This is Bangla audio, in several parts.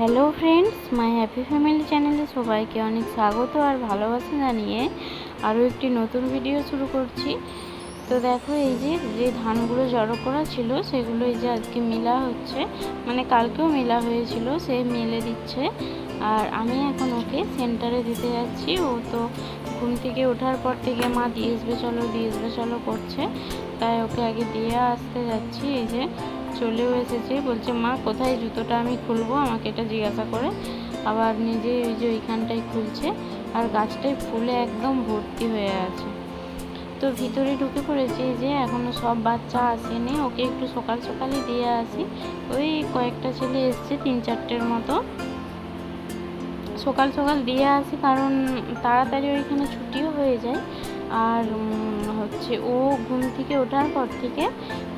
Hello friends my happy family চ্যানেলে সবাইকে অনেক স্বাগত আর ভালোবাসা জানিয়ে আরও একটি নতুন ভিডিও শুরু করছি। তো দেখো এই যে যে ধানগুলো জড়ো করা ছিল, সেগুলো এই যে আজকে মেলা হচ্ছে। মানে কালকেও মেলা হয়েছিল, সে মেলে দিচ্ছে। আর আমি এখন ওকে সেন্টারে দিতে যাচ্ছি। ও তো ঘুম থেকে ওঠার পর থেকে মা দিয়ে আসবে, চলো দিয়ে আসবে, চলো করছে। তাই ওকে আগে দিয়ে আসতে যাচ্ছি। এই যে চলেও এসেছে। বলছে, মা, কোথায় জুতোটা আমি খুলবো? আমাকে এটা জিজ্ঞাসা করে। আবার নিজে ওই যে ওইখানটায় খুলছে আর গাছটায় ফুলে একদম ভর্তি হয়ে আছে। তো ভিতরে ঢুকে পড়েছি যে এখনও সব বাচ্চা আসেনি। ওকে একটু সকাল সকালই দিয়ে আসি। ওই কয়েকটা ছেলে এসছে, তিন চারটের মতো। সকাল সকাল দিয়ে আসি কারণ তাড়াতাড়ি ওইখানে ছুটিও হয়ে যায়। আর হচ্ছে ও ঘুম থেকে ওঠার পর থেকে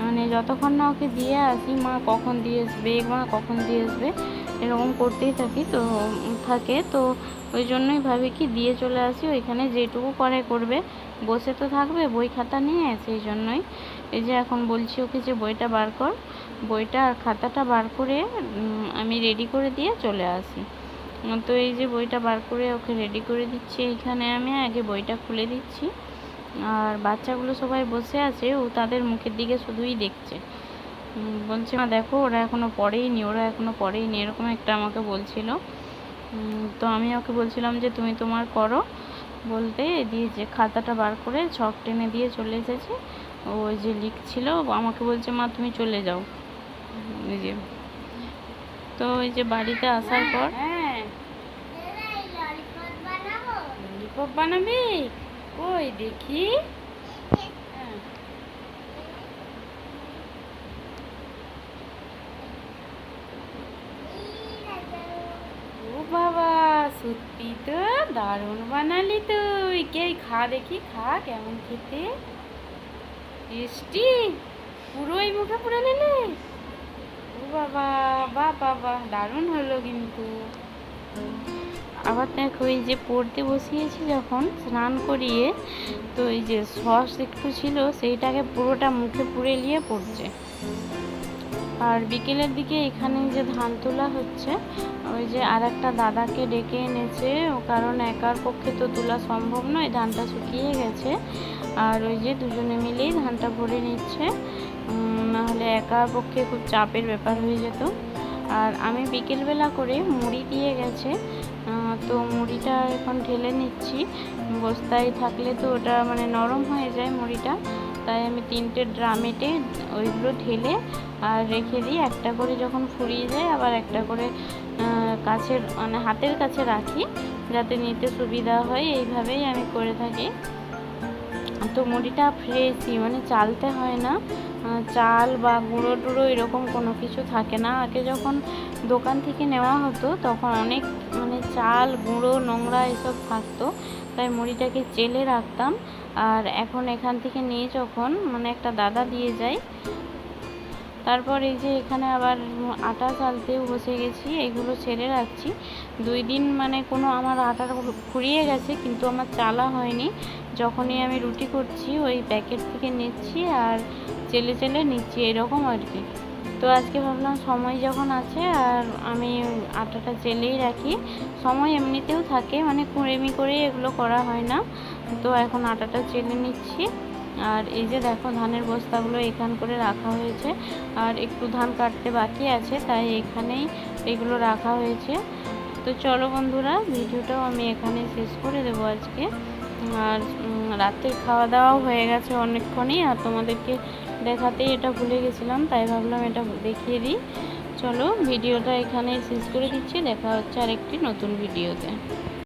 মানে যতক্ষণ না ওকে দিয়ে আসি, মা কখন দিয়ে আসবে, মা কখন দিয়ে আসবে, এরকম করতেই থাকি। তো থাকে, তো ওই জন্যই ভাবি কি দিয়ে চলে আসি, ওইখানে যেটুকু করে করবে। বসে তো থাকবে, বই খাতা নিয়ে, সেই জন্যই। এই যে এখন বলছি ওকে যে বইটা বার কর। বইটা আর খাতাটা বার করে আমি রেডি করে দিয়ে চলে আসি। তো এই যে বইটা বার করে ওকে রেডি করে দিচ্ছি, এইখানে আমি আগে বইটা খুলে দিচ্ছি। আর বাচ্চাগুলো সবাই বসে আছে ও তাদের মুখের দিকে শুধুই দেখছে। বলছে মা দেখো ওরা এখনও পড়েইনি ওরা এখনও পড়েইনি। এরকম একটা আমাকে বলছিল। তো আমি ওকে বলছিলাম যে তুমি তোমার করো। বলতে দিয়ে যে খাতাটা বার করে ছক টেনে দিয়ে চলে এসেছে। ওই যে লিখছিল আমাকে বলছে মা তুমি চলে যাও। ওই যে। তো ওই যে বাড়িতে আসার পর হ্যাঁ। ললিপপ বানাবি? কই দেখি? হ্যাঁ। ও বাবা, সত্যি তো দারুণ বানালি তুই। কে খা দেখি, খা, কেমন খেতে? টেস্টি পুরোই মুখে পুরে নিলে? ও বাবা বা বাবা দারুণ হলো কিন্তু। আবার দেখো এই যে পড়তে বসিয়েছি যখন, স্নান করিয়ে, তো এই যে সস একটু ছিল, সেইটাকে পুরোটা মুখে পুড়ে নিয়ে পড়ছে। আর বিকেলের দিকে এখানে যে ধান তোলা হচ্ছে, ওই যে আর একটা দাদাকে ডেকে এনেছে, ও কারণ একার পক্ষে তো তোলা সম্ভব নয়, ধানটা শুকিয়ে গেছে। আর ওই যে দুজনে মিলেই ধানটা ভরে নিচ্ছে নাহলে একার পক্ষে খুব চাপের ব্যাপার হয়ে যেত। আর আমি বিকেলবেলা করে মুড়ি দিয়ে গেছে তো মুড়িটা এখন ঢেলে নিচ্ছি। বস্তায় থাকলে তো ওটা মানে নরম হয়ে যায় মুড়িটা। তাই আমি তিনটে ড্রামেটে ওইগুলো ঢেলে আর রেখে দিই। একটা করে যখন ফুরিয়ে যায়, আবার একটা করে কাছের মানে হাতের কাছে রাখি। যাতে নিতে সুবিধা হয়। এইভাবেই আমি করে থাকি। তো মুড়িটা ফ্রেশই মানে চালতে হয় না। চাল বা গুঁড়ো টুড়ো এরকম কোনো কিছু থাকে না। আগে যখন দোকান থেকে নেওয়া হতো, তখন অনেক মানে চাল, গুঁড়ো, নোংরা এসব থাকতো। তাই মুড়িটাকে চেলে রাখতাম। আর এখন এখান থেকে নিয়ে যখন মানে একটা দাদা দিয়ে যায় তারপর এই যে এখানে আবার আটা চালতেও বসে গেছি, এগুলো ছেড়ে রাখছি। দুই দিন মানে কোনো আমার আটা ফুরিয়ে গেছে, কিন্তু আমার চালা হয়নি। যখনই আমি রুটি করছি, ওই প্যাকেট থেকে নিচ্ছি আর চেলে চেলে নিচ্ছি, এরকম আর কি। তো আজকে ভাবলাম সময় যখন আছে আর আমি আটাটা চেলেই রাখি। সময় এমনিতেও থাকে মানে কুড়েমি করেই এগুলো করা হয় না। তো এখন আটাটা চেলে নিচ্ছি। আর এই যে দেখো ধানের বস্তাগুলো এখান করে রাখা হয়েছে। আর একটু ধান কাটতে বাকি আছে, তাই এখানেই এগুলো রাখা হয়েছে। তো চলো বন্ধুরা, ভিডিওটাও আমি এখানে শেষ করে দেবো আজকে। আর রাতের খাওয়া দাওয়াও হয়ে গেছে অনেকক্ষণই, আর তোমাদেরকে দেখাতেই এটা ভুলে গেছিলাম, তাই ভাবলাম এটা দেখিয়ে দিই। চলো ভিডিওটা এখানে শেষ করে দিচ্ছি, দেখা হচ্ছে আরেকটি নতুন ভিডিওতে।